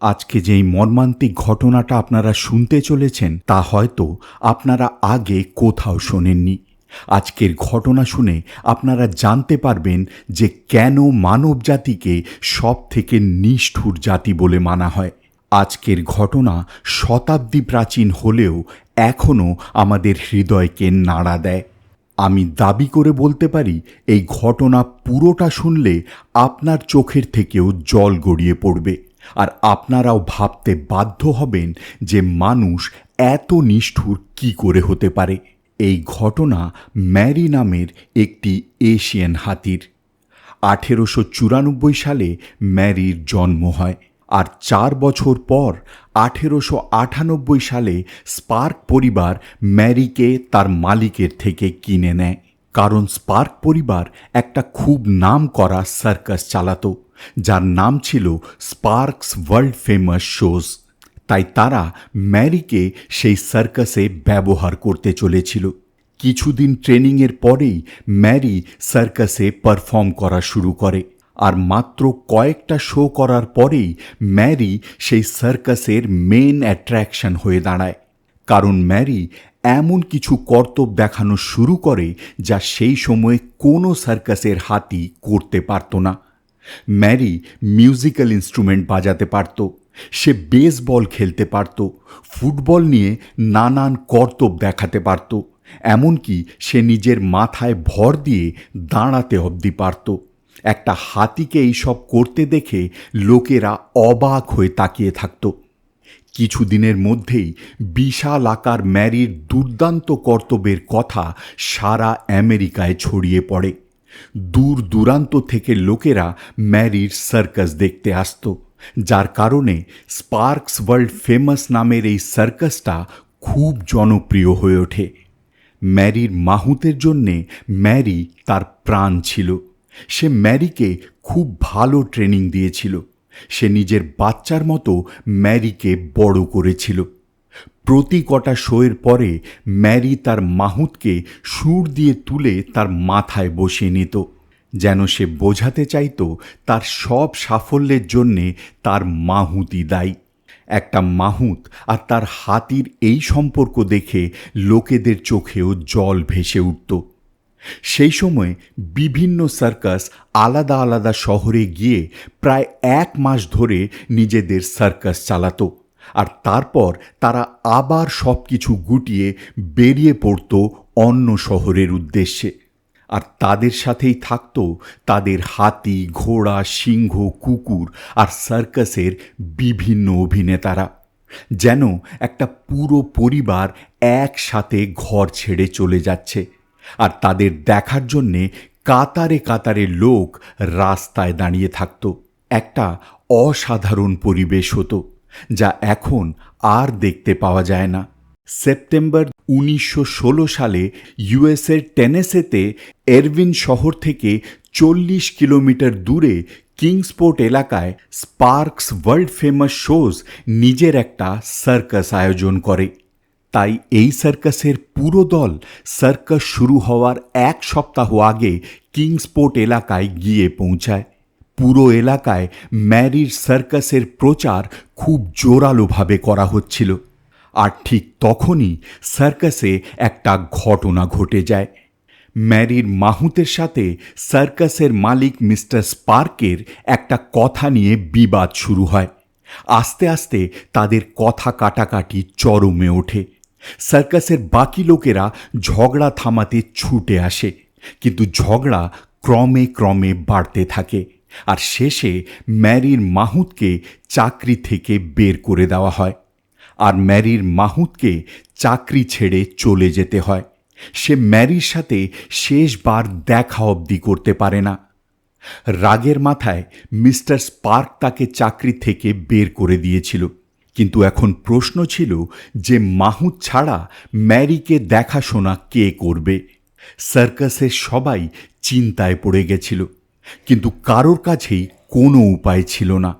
আজকে যেই মর্মান্তিক ঘটনাটা আপনারা শুনতে চলেছেন, তা হয়তো আপনারা আগে কোথাও শোনেননি। আজকের ঘটনা শুনে আপনারা জানতে পারবেন যে কেন মানব জাতিকে সব থেকে নিষ্ঠুর জাতি বলে মানা হয়। আজকের ঘটনা শতাব্দী প্রাচীন হলেও এখনও আমাদের হৃদয়কে নাড়া দেয়। আমি দাবি করে বলতে পারি, এই ঘটনা পুরোটা শুনলে আপনার চোখের থেকেও জল গড়িয়ে পড়বে। আর আপনারাও ভাবতে বাধ্য হবেন যে মানুষ এত নিষ্ঠুর কি করে হতে পারে। এই ঘটনা ম্যারি নামের একটি এশিয়ান হাতির। আঠেরোশো চুরানব্বই সালে ম্যারির জন্ম হয় আর চার বছর পর আঠেরোশো আটানব্বই সালে স্পার্ক পরিবার ম্যারিকে তার মালিকের থেকে কিনে নেয়। কারণ স্পার্ক পরিবার একটা খুব নাম করা সার্কাস চালাতো। যার নাম ছিল স্পার্কস ওয়ার্ল্ড ফেমাস শোজ। তাই তারা ম্যারিকে সেই সার্কাসে ব্যবহার করতে চলেছিল। কিছুদিন ট্রেনিংয়ের পরেই ম্যারি সার্কাসে পারফর্ম করা শুরু করে। আর মাত্র কয়েকটা শো করার পরেই ম্যারি সেই সার্কাসের মেন অ্যাট্রাকশন হয়ে দাঁড়ায়। কারণ ম্যারি এমন কিছু কর্তব্য দেখানো শুরু করে যা সেই সময়ে কোনো সার্কাসের হাতি করতে পারত না। ম্যারি মিউজিক্যাল ইনস্ট্রুমেন্ট বাজাতে পারত। সে বেসবল খেলতে পারত। ফুটবল নিয়ে নানান কর্তব্য দেখাতে পারত। এমনকি সে নিজের মাথায় ভর দিয়ে দাঁড়াতে অবধি পারত। একটা হাতিকে এইসব করতে দেখে লোকেরা অবাক হয়ে তাকিয়ে থাকত। কিছুদিনের মধ্যেই বিশাল আকার ম্যারির দুর্দান্ত কর্তব্যের কথা সারা আমেরিকায় ছড়িয়ে পড়ে। দূর দূরান্ত থেকে লোকেরা ম্যারির সার্কাস দেখতে আসত, যার কারণে স্পার্কস ওয়ার্ল্ড ফেমাস নামের এই সার্কাসটা খুব জনপ্রিয় হয়ে ওঠে। ম্যারির মাহুতের জন্যে ম্যারি তার প্রাণ ছিল। সে ম্যারিকে খুব ভালো ট্রেনিং দিয়েছিল। সে নিজের বাচ্চার মতো ম্যারিকে বড় করেছিল। প্রতি কটা শোয়ের পরে ম্যারি তার মাহুতকে সুর দিয়ে তুলে তার মাথায় বসিয়ে নিত। যেন সে বোঝাতে চাইত তার সব সাফল্যের জন্যে তার মাহুতই দায়ী। একটা মাহুত আর তার হাতির এই সম্পর্ক দেখে লোকেদের চোখেও জল ভেসে উঠত। সেই সময় বিভিন্ন সার্কাস আলাদা আলাদা শহরে গিয়ে প্রায় এক মাস ধরে নিজেদের সার্কাস চালাতো। আর তারপর তারা আবার সব কিছু গুটিয়ে বেরিয়ে পড়ত অন্য শহরের উদ্দেশ্যে। আর তাদের সাথেই থাকত তাদের হাতি, ঘোড়া, সিংহ, কুকুর আর সার্কাসের বিভিন্ন অভিনেতারা, যেন একটা পুরো পরিবার একসাথে ঘর ছেড়ে চলে যাচ্ছে। আর তাদের দেখার জন্যে কাতারে কাতারে লোক রাস্তায় দাঁড়িয়ে থাকত। একটা অসাধারণ পরিবেশ হতো। যা এখন আর দেখতে পাওয়া যায় না। সেপ্টেম্বর উনিশশো ষোলো সালে ইউএসের টেনেসেতে এরভিন শহর থেকে চল্লিশ কিলোমিটার দূরে কিংসপোর্ট এলাকায় স্পার্কস ওয়ার্ল্ড ফেমাস শোজ নিজের একটা সার্কাস আয়োজন করে। তাই এই সার্কাসের পুরো দল সার্কাস শুরু হওয়ার এক সপ্তাহ আগে কিংসপোর্ট এলাকায় গিয়ে পৌঁছায়। পুরো এলাকায় ম্যারির সার্কাসের প্রচার খুব জোরালোভাবে করা হচ্ছিল। আর ঠিক তখনই সার্কাসে একটা ঘটনা ঘটে যায়। ম্যারির মাহুতের সাথে সার্কাসের মালিক মিস্টার স্পার্কের একটা কথা নিয়ে বিবাদ শুরু হয়। আস্তে আস্তে তাদের কথা কাটাকাটি চরমে ওঠে। সার্কাসের বাকি লোকেরা ঝগড়া থামাতে ছুটে আসে, কিন্তু ঝগড়া ক্রমে ক্রমে বাড়তে থাকে। আর শেষে ম্যারির মাহুতকে চাকরি থেকে বের করে দেওয়া হয়। আর ম্যারির মাহুতকে চাকরি ছেড়ে চলে যেতে হয়। সে ম্যারির সাথে শেষবার দেখা অবধি করতে পারে না। রাগের মাথায় মিস্টার স্পার্ক তাকে চাকরি থেকে বের করে দিয়েছিল। কিন্তু এখন প্রশ্ন ছিল যে মাহুত ছাড়া ম্যারিকে দেখাশোনা কে করবে? সার্কাসের সবাই চিন্তায় পড়ে গেছিল। কিন্তু কারোর কাছেই কোনো উপায় ছিল না।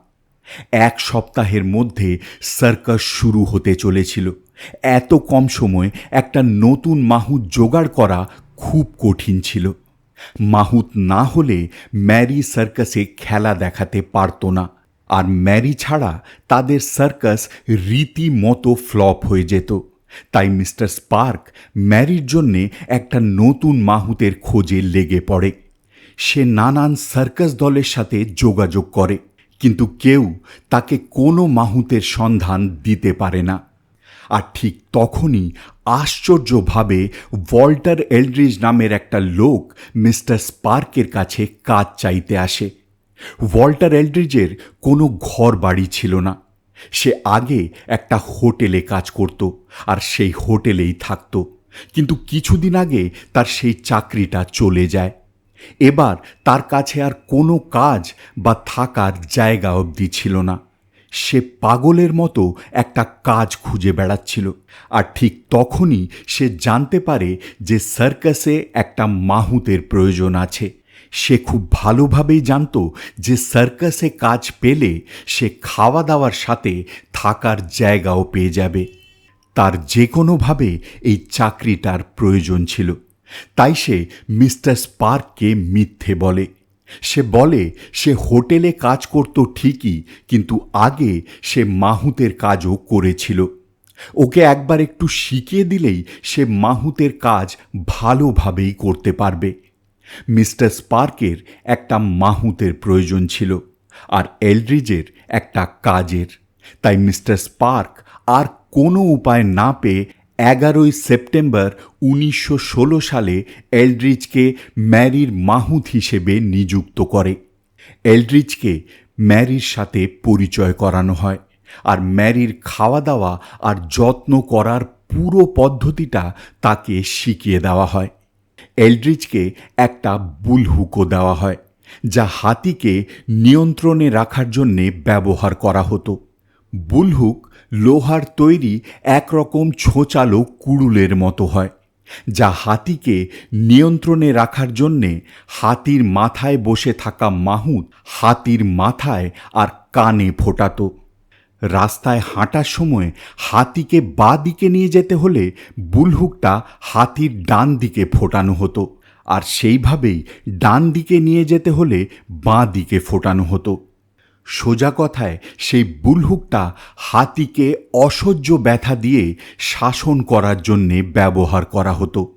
এক সপ্তাহের মধ্যে সার্কাস শুরু হতে চলেছিল। এত কম সময় একটা নতুন মাহুত জোগাড় করা খুব কঠিন ছিল। মাহুত না হলে ম্যারি সার্কাসে খেলা দেখাতে পারত না। আর ম্যারি ছাড়া তাদের সার্কাস রীতিমতো ফ্লপ হয়ে যেত। তাই মিস্টার স্পার্ক ম্যারির জন্যে একটা নতুন মাহুতের খোঁজে লেগে পড়ে। সে নানান সার্কাস দলের সাথে যোগাযোগ করে, কিন্তু কেউ তাকে কোনো মাহুতের সন্ধান দিতে পারে না। আর ঠিক তখনই আশ্চর্যভাবে ওয়াল্টার এলড্রিজ নামের একটা লোক মিস্টার স্পার্কের কাছে কাজ চাইতে আসে। ওয়াল্টার এলড্রিজের কোনো ঘর বাড়ি ছিল না। সে আগে একটা হোটেলে কাজ করত আর সেই হোটেলেই থাকত, কিন্তু কিছুদিন আগে তার সেই চাকরিটা চলে যায়। এবার তার কাছে আর কোনো কাজ বা থাকার জায়গা অবধি ছিল না। সে পাগলের মতো একটা কাজ খুঁজে বেড়াচ্ছিল। আর ঠিক তখনই সে জানতে পারে যে সার্কাসে একটা মাহুতের প্রয়োজন আছে। সে খুব ভালোভাবেই জানত যে সার্কাসে কাজ পেলে সে খাওয়া দাওয়ার সাথে থাকার জায়গাও পেয়ে যাবে। তার যে কোনোভাবে এই চাকরিটার প্রয়োজন ছিল। তাই সে মিস্টার স্পার্ককে মিথ্যে বলে। সে বলে, সে হোটেলে কাজ করত ঠিকই, কিন্তু আগে সে মাহুতের কাজও করেছিল। ওকে একবার একটু শিখিয়ে দিলেই সে মাহুতের কাজ ভালোভাবেই করতে পারবে। মিস্টার স্পার্কের একটা মাহুতের প্রয়োজন ছিল, আর এলড্রিজের একটা কাজের। তাই মিস্টার স্পার্ক আর কোনো উপায় না পেয়ে এগারোই সেপ্টেম্বর উনিশশো ষোলো সালে এলড্রিজকে ম্যারির মাহুত হিসেবে নিযুক্ত করে। এলড্রিজকে ম্যারির সাথে পরিচয় করানো হয় আর ম্যারির খাওয়া দাওয়া আর যত্ন করার পুরো পদ্ধতিটা তাকে শিখিয়ে দেওয়া হয়। এলড্রিজকে একটা বুলহুকও দেওয়া হয়, যা হাতিকে নিয়ন্ত্রণে রাখার জন্যে ব্যবহার করা হতো। বুলহুক লোহার তৈরি একরকম ছোচালো কুড়ুলের মতো হয়, যা হাতিকে নিয়ন্ত্রণে রাখার জন্যে হাতির মাথায় বসে থাকা মাহুত হাতির মাথায় আর কানে ফোটাতো। রাস্তায় হাঁটার সময় হাতিকে বা দিকে নিয়ে যেতে হলে বুলহুকটা হাতির ডান দিকে ফোটানো হতো, আর সেইভাবেই ডান দিকে নিয়ে যেতে হলে বাঁ দিকে ফোটানো হতো। সোজা কথায় সেই বুলহুকটা হাতিকে অসহ্য ব্যথা দিয়ে শাসন করার জন্যে ব্যবহার করা হতো।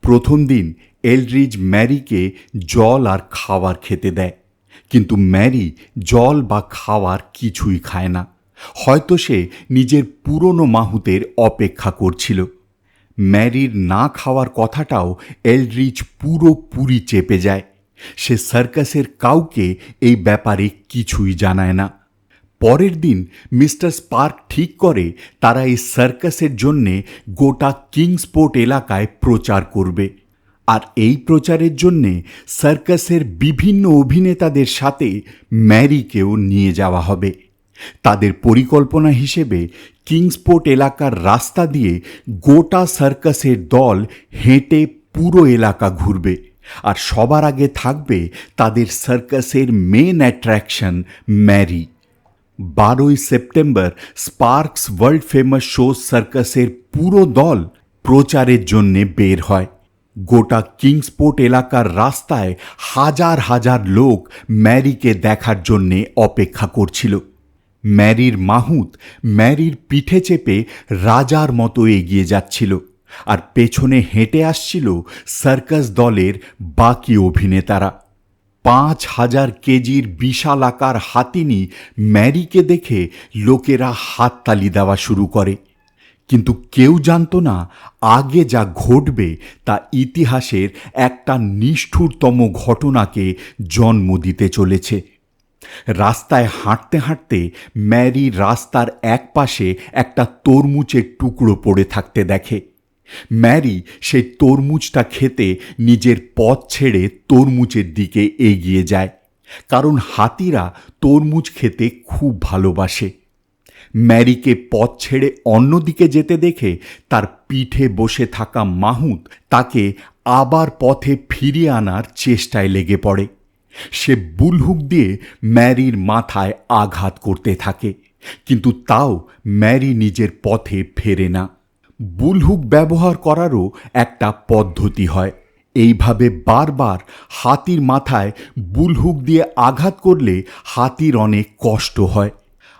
প্রথম দিন এলরিজ ম্যারিকে জল আর খাবার খেতে দেয়। কিন্তু ম্যারি জল বা খাওয়ার কিছুই খায় না। হয়তো সে নিজের পুরনো মাহুতের অপেক্ষা করছিল। ম্যারির না খাওয়ার কথাটাও এলড্রিজ পুরোপুরি চেপে যায়। সে সার্কাসের কাউকে এই ব্যাপারে কিছুই জানায় না। পরের দিন মিস্টার স্পার্ক ঠিক করে তারা এই সার্কাসের জন্যে গোটা কিংসপোর্ট এলাকায় প্রচার করবে। আর এই প্রচারের জন্যে সার্কাসের বিভিন্ন অভিনেতাদের সাথে ম্যারিকেও নিয়ে যাওয়া হবে। তাদের পরিকল্পনা হিসেবে কিংসপোর্ট এলাকার রাস্তা দিয়ে গোটা সার্কাসের দল হেঁটে পুরো এলাকা ঘুরবে। আর সবার আগে থাকবে তাদের সার্কাসের মেন অ্যাট্রাকশন ম্যারি বারোই September Sparks world famous show সার্কাসের পুরো দল প্রচারের জন্যে বের হয়। গোটা কিংসপোর্ট এলাকার রাস্তায় হাজার হাজার লোক ম্যারিকে দেখার জন্যে অপেক্ষা করছিল। ম্যারির মাহুত ম্যারির পিঠে চেপে রাজার মতো এগিয়ে যাচ্ছিল। আর পেছনে হেঁটে আসছিল সার্কাস দলের বাকি অভিনেতারা। পাঁচ হাজার কেজির বিশাল আকার হাতিনি ম্যারিকে দেখে লোকেরা হাততালি দেওয়া শুরু করে। কিন্তু কেউ জানত না আগে যা ঘটবে তা ইতিহাসের একটা নিষ্ঠুরতম ঘটনাকে জন্ম দিতে চলেছে। রাস্তায় হাঁটতে হাঁটতে ম্যারি রাস্তার এক পাশে একটা তরমুজের টুকরো পড়ে থাকতে দেখে। ম্যারি সেই তরমুজটা খেতে নিজের পথ ছেড়ে তরমুজের দিকে এগিয়ে যায়, কারণ হাতিরা তরমুজ খেতে খুব ভালোবাসে। ম্যারিকে পথ ছেড়ে অন্যদিকে যেতে দেখে তার পিঠে বসে থাকা মাহুত তাকে আবার পথে ফিরিয়ে আনার চেষ্টায় লেগে পড়ে। সে বুলহুক দিয়ে ম্যারির মাথায় আঘাত করতে থাকে, কিন্তু তাও ম্যারি নিজের পথে ফেরে না। বুলহুক ব্যবহার করারও একটা পদ্ধতি হয়। এইভাবে বারবার হাতির মাথায় বুলহুক দিয়ে আঘাত করলে হাতির অনেক কষ্ট হয়।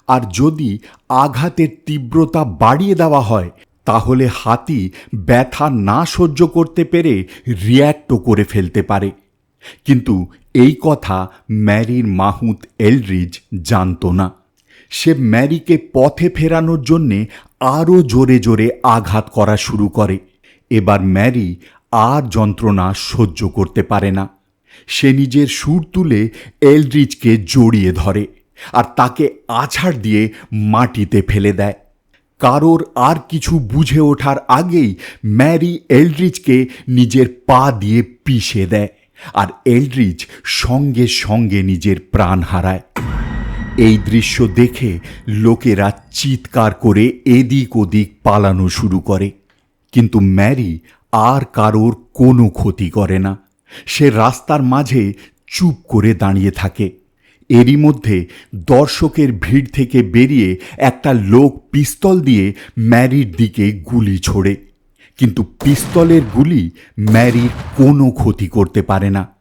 আর যদি আঘাতের তীব্রতা বাড়িয়ে দেওয়া হয়, তাহলে হাতি ব্যথা না সহ্য করতে পেরে রিয়্যাক্টও করে ফেলতে পারে। কিন্তু এই কথা ম্যারির মাহুত এলরিজ জানতো না। সে ম্যারিকে পথে ফেরানোর জন্যে আরও জোরে জোরে আঘাত করা শুরু করে। এবার ম্যারি আর যন্ত্রণা সহ্য করতে পারে না। সে নিজের সুর তুলে এলড্রিজকে জড়িয়ে ধরে আর তাকে আছাড় দিয়ে মাটিতে ফেলে দেয়। কারোর আর কিছু বুঝে ওঠার আগেই ম্যারি এলড্রিজকে নিজের পা দিয়ে পিষে দেয় আর এলড্রিজ সঙ্গে সঙ্গে নিজের প্রাণ হারায়। এই দৃশ্য দেখে লোকেরা চিৎকার করে এদিক ওদিক পালানো শুরু করে। কিন্তু ম্যারি আর কারোর কোনো ক্ষতি করে না। সে রাস্তার মাঝে চুপ করে দাঁড়িয়ে থাকে। এরই মধ্যে দর্শকের ভিড় থেকে বেরিয়ে একটা লোক পিস্তল দিয়ে ম্যারির দিকে গুলি ছোড়ে। কিন্তু পিস্তলের গুলি ম্যারির কোনো ক্ষতি করতে পারে না।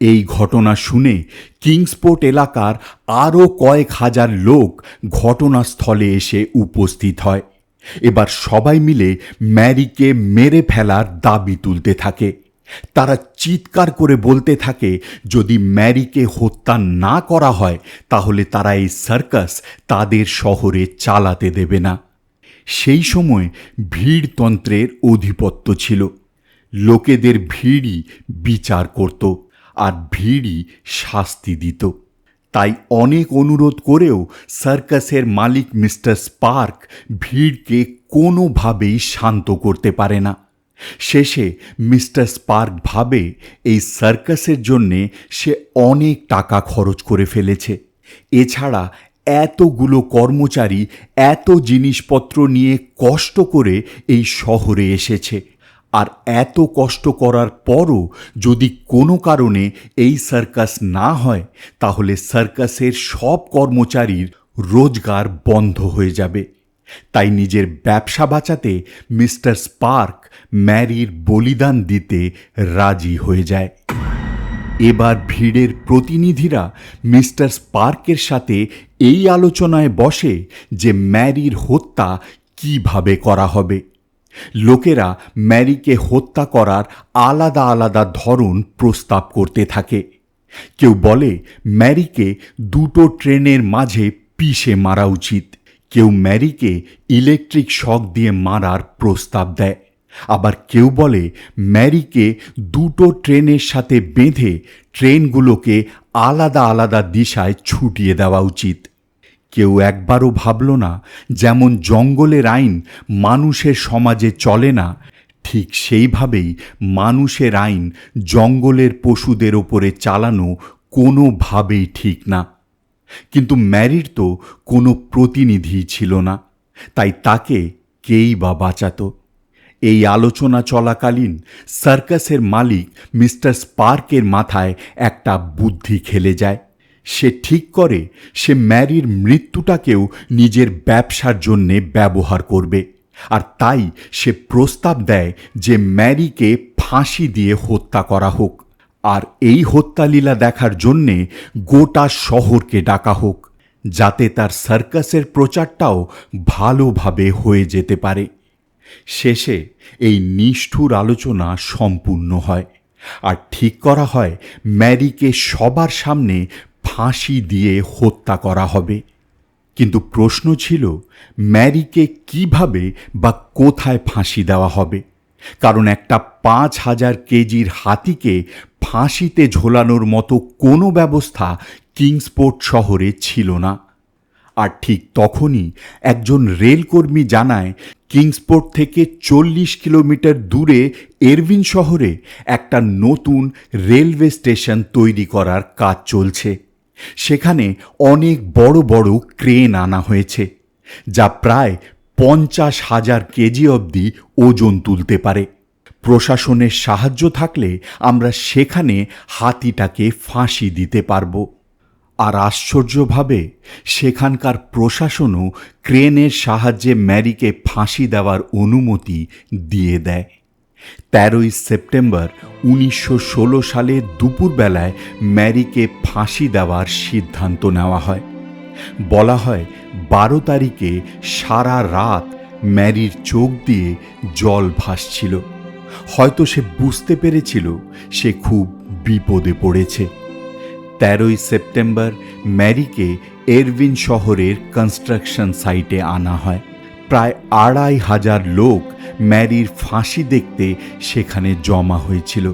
এই ঘটনা শুনে কিংসপোর্ট এলাকার আরও কয়েক হাজার লোক ঘটনাস্থলে এসে উপস্থিত হয়। এবার সবাই মিলে ম্যারিকে মেরে ফেলার দাবি তুলতে থাকে। তারা চিৎকার করে বলতে থাকে, যদি ম্যারিকে হত্যা না করা হয়, তাহলে তারা এই সার্কাস তাদের শহরে চালাতে দেবে না। সেই সময় ভিড়তন্ত্রের অধিপত্য ছিল। লোকেদের ভিড়ই বিচার করত। আর ভিড়ই শাস্তি দিত। তাই অনেক অনুরোধ করেও সার্কাসের মালিক মিস্টার স্পার্ক ভিড়কে কোনোভাবেই শান্ত করতে পারে না। শেষে মিস্টার স্পার্ক ভাবে এই সার্কাসের জন্যে সে অনেক টাকা খরচ করে ফেলেছে। এছাড়া এতগুলো কর্মচারী, এত জিনিসপত্র নিয়ে কষ্ট করে এই শহরে এসেছে। আর এত কষ্ট করার পরও যদি কোনো কারণে এই সার্কাস না হয়, তাহলে সার্কাসের সব কর্মচারীর রোজগার বন্ধ হয়ে যাবে। তাই নিজের ব্যবসা বাঁচাতে মিস্টার স্পার্ক ম্যারির বলিদান দিতে রাজি হয়ে যায়। এবার ভিড়ের প্রতিনিধিরা মিস্টার স্পার্কের সাথে এই আলোচনায় বসে যে ম্যারির হত্যা কীভাবে করা হবে। লোকেরা ম্যারিকে হত্যা করার আলাদা আলাদা ধরন প্রস্তাব করতে থাকে। কেউ বলে, ম্যারিকে দুটো ট্রেনের মাঝে পিষে মারা উচিত। কেউ ম্যারিকে ইলেকট্রিক শক দিয়ে মারার প্রস্তাব দেয়। আবার কেউ বলে, ম্যারিকে দুটো ট্রেনের সাথে বেঁধে ট্রেনগুলোকে আলাদা আলাদা দিশায় ছুটিয়ে দেওয়া উচিত। কেউ একবারও ভাবল না, যেমন জঙ্গলের আইন মানুষের সমাজে চলে না, ঠিক সেইভাবেই মানুষের আইন জঙ্গলের পশুদের ওপরে চালানো কোনোভাবেই ঠিক না। কিন্তু ম্যারির তো কোনো প্রতিনিধি ছিল না, তাই তাকে কেই বা বাঁচাতো? এই আলোচনা চলাকালীন সার্কাসের মালিক মিস্টার স্পার্কের মাথায় একটা বুদ্ধি খেলে যায়। সে ঠিক করে, সে ম্যারির মৃত্যুটাকেও নিজের ব্যবসার জন্যে ব্যবহার করবে। আর তাই সে প্রস্তাব দেয় যে ম্যারিকে ফাঁসি দিয়ে হত্যা করা হোক। আর এই হত্যালীলা দেখার জন্যে গোটা শহরকে ডাকা হোক, যাতে তার সার্কাসের প্রচারটাও ভালোভাবে হয়ে যেতে পারে। শেষে এই নিষ্ঠুর আলোচনা সম্পূর্ণ হয়। আর ঠিক করা হয়, ম্যারিকে সবার সামনে ফাঁসি দিয়ে হত্যা করা হবে। কিন্তু প্রশ্ন ছিল, ম্যারিকে কীভাবে বা কোথায় ফাঁসি দেওয়া হবে? কারণ একটা পাঁচ হাজার কেজির হাতিকে ফাঁসিতে ঝোলানোর মতো কোনো ব্যবস্থা কিংসপোর্ট শহরে ছিল না। আর ঠিক তখনই একজন রেলকর্মী জানায়, কিংসপোর্ট থেকে চল্লিশ কিলোমিটার দূরে এরভিন শহরে একটা নতুন রেলওয়ে স্টেশন তৈরি করার কাজ চলছে। সেখানে অনেক বড় বড় ক্রেন আনা হয়েছে, যা প্রায় পঞ্চাশ হাজার কেজি অবধি ওজন তুলতে পারে। প্রশাসনের সাহায্য থাকলে আমরা সেখানে হাতিটাকে ফাঁসি দিতে পারব। আর আশ্চর্যভাবে, সেখানকার প্রশাসনও ক্রেনের সাহায্যে ম্যারিকে ফাঁসি দেওয়ার অনুমতি দিয়ে দেয়। তেরোই সেপ্টেম্বর উনিশশো ষোলো সালে দুপুরবেলায় ম্যারিকে ফাঁসি দেওয়ার সিদ্ধান্ত নেওয়া হয়। বলা হয়, বারো তারিখে সারা রাত ম্যারির চোখ দিয়ে জল ভাসছিল। হয়তো সে বুঝতে পেরেছিল, সে খুব বিপদে পড়েছে। তেরোই সেপ্টেম্বর ম্যারিকে এরভিন শহরের কনস্ট্রাকশন সাইটে আনা হয়। প্রায় আড়াই হাজার লোক ম্যারির ফাঁসি দেখতে সেখানে জমা হয়েছিল।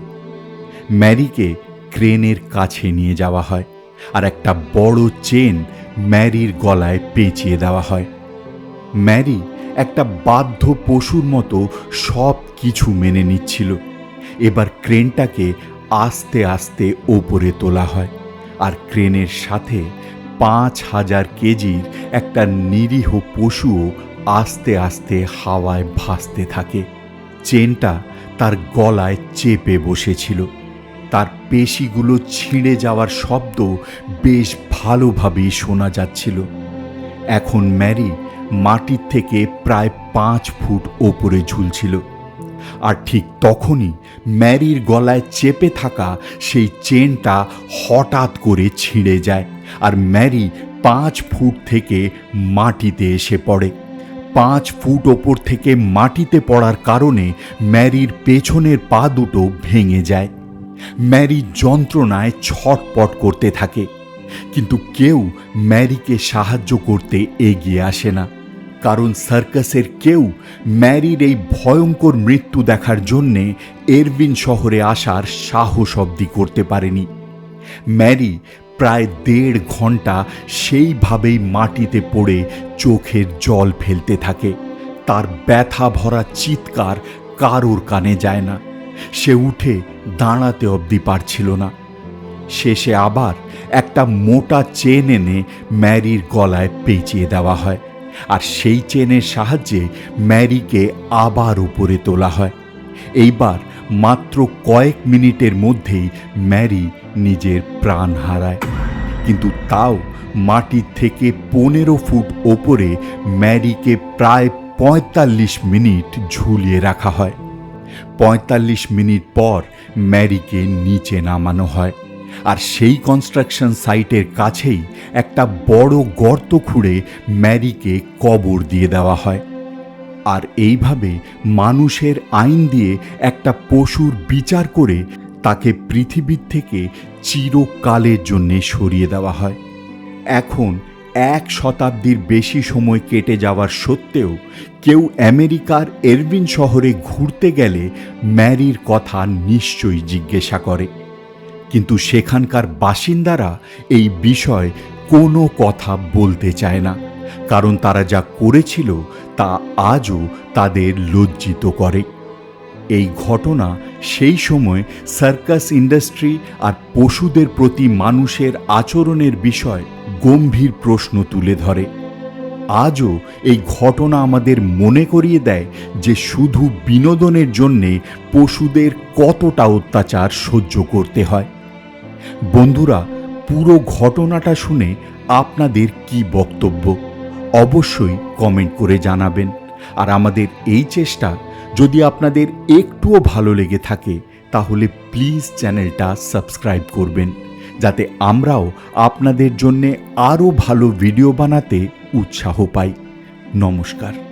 ম্যারিকে ক্রেনের কাছে নিয়ে যাওয়া হয় আর একটা বড় চেন ম্যারির গলায় পেঁচিয়ে দেওয়া হয়। ম্যারি একটা বাধ্য পশুর মতো সব কিছু মেনে নিচ্ছিল। এবার ক্রেনটাকে আস্তে আস্তে ওপরে তোলা হয় আর ক্রেনের সাথে পাঁচ হাজার কেজির একটা নিরীহ পশুও আস্তে আস্তে হাওয়ায় ভাসতে থাকে। চেনটা তার গলায় চেপে বসেছিল। তার পেশিগুলো ছিঁড়ে যাওয়ার শব্দ বেশ ভালোভাবেই শোনা যাচ্ছিল। এখন ম্যারি মাটির থেকে প্রায় পাঁচ ফুট ওপরে ঝুলছিল। আর ঠিক তখনই ম্যারির গলায় চেপে থাকা সেই চেনটা হঠাৎ করে ছিঁড়ে যায়। আর ম্যারি পাঁচ ফুট থেকে মাটিতে এসে পড়ে। পাঁচ ফুট ওপর থেকে মাটিতে পড়ার কারণে ম্যারির পেছনের পা দুটো ভেঙে যায়। ম্যারি যন্ত্রণায় ছটপট করতে থাকে, কিন্তু কেউ ম্যারিকে সাহায্য করতে এগিয়ে আসে না। কারণ সার্কাসের কেউ ম্যারির এই ভয়ঙ্কর মৃত্যু দেখার জন্যে এরবিন শহরে আসার সাহস অব্দি করতে পারেনি। ম্যারি প্রায় দেড় ঘণ্টা সেইভাবেই মাটিতে পড়ে চোখের জল ফেলতে থাকে। তার ব্যথা ভরা চিৎকার কারোর কানে যায় না। সে উঠে দাঁড়াতে অবধি পারছিল না। শেষে আবার একটা মোটা চেন এনে ম্যারির গলায় পেঁচিয়ে দেওয়া হয় আর সেই চেনের সাহায্যে ম্যারিকে আবার উপরে তোলা হয়। এইবার মাত্র কয়েক মিনিটের মধ্যেই ম্যারি নিজের প্রাণ হারায়। কিন্তু তাও মাটির থেকে পনেরো ফুট ওপরে ম্যারিকে প্রায় পঁয়তাল্লিশ মিনিট ঝুলিয়ে রাখা হয়। পঁয়তাল্লিশ মিনিট পর ম্যারিকে নিচে নামানো হয় আর সেই কনস্ট্রাকশন সাইটের কাছেই একটা বড় গর্ত খুঁড়ে ম্যারিকে কবর দিয়ে দেওয়া হয়। আর এইভাবে মানুষের আইন দিয়ে একটা পশুর বিচার করে তাকে পৃথিবীর থেকে চিরকালের জন্যে সরিয়ে দেওয়া হয়। এখন এক শতাব্দীর বেশি সময় কেটে যাওয়ার সত্ত্বেও কেউ আমেরিকার এরবিন শহরে ঘুরতে গেলে ম্যারির কথা নিশ্চয়ই জিজ্ঞাসা করে। কিন্তু সেখানকার বাসিন্দারা এই বিষয় কোনো কথা বলতে চায় না, কারণ তারা যা করেছিল তা আজও তাদের লজ্জিত করে। এই ঘটনা সেই সময় সার্কাস ইন্ডাস্ট্রি আর পশুদের প্রতি মানুষের আচরণের বিষয় গম্ভীর প্রশ্ন তুলে ধরে। আজও এই ঘটনা আমাদের মনে করিয়ে দেয় যে শুধু বিনোদনের জন্যে পশুদের কতটা অত্যাচার সহ্য করতে হয়। বন্ধুরা, পুরো ঘটনাটা শুনে আপনাদের কি বক্তব্য? অবশ্যই কমেন্ট করে জানাবেন। আর আমাদের এই চেষ্টা যদি আপনাদের একটুও ভালো লেগে থাকে, তাহলে প্লিজ চ্যানেলটা সাবস্ক্রাইব করবেন, যাতে আমরাও আপনাদের জন্যে আরও ভালো ভিডিও বানাতে উৎসাহ পাই। নমস্কার।